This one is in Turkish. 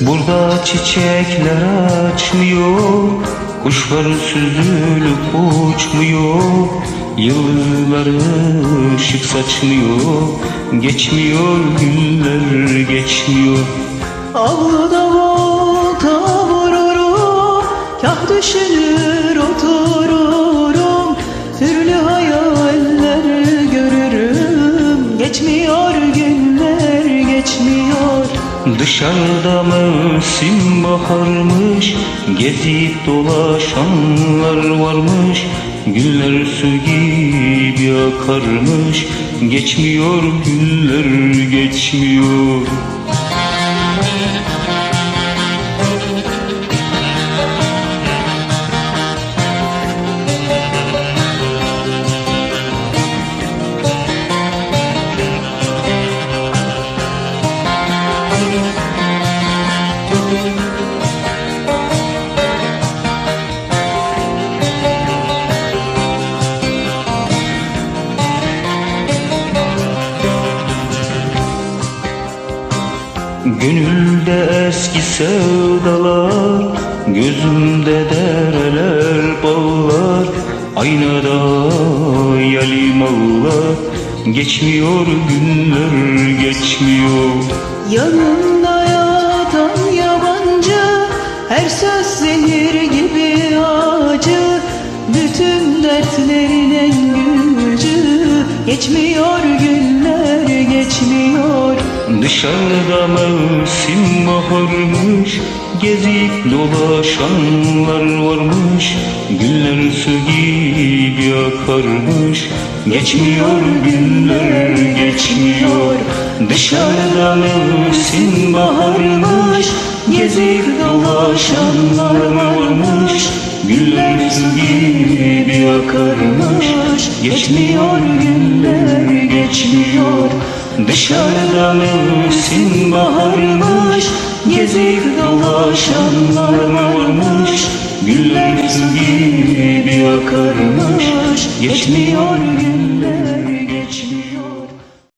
Burada çiçekler açmıyor Kuşlar süzülüp uçmuyor. Yıldızlar ışık saçmıyor Geçmiyor günler geçmiyor. Avluda volta vururum Kah düşünür Dışarıda mevsim baharmış Gezip dolaşanlar varmış. Güller su gibi akarmış Geçmiyor günler geçmiyor Gönülde eski sevdalar Gözümde dereler bağlar. Aynada yalim ağlar Geçmiyor günler geçmiyor. Yanımda yatan yabancı Her söz zehir gibi acı. Bütün dertlerin en gücü Geçmiyor günler Dışarıda mevsim baharmış Gezip dolaşanlar varmış. Güller su gibi akarmış Geçmiyor günler geçmiyor. Dışarıda mevsim baharmış Gezip dolaşanlar varmış. Güller su gibi akarmış Geçmiyor günler Dışarıda mevsim baharmış Gezip dolaşanlar varmış. Güller gibi akarmış Geçmiyor günler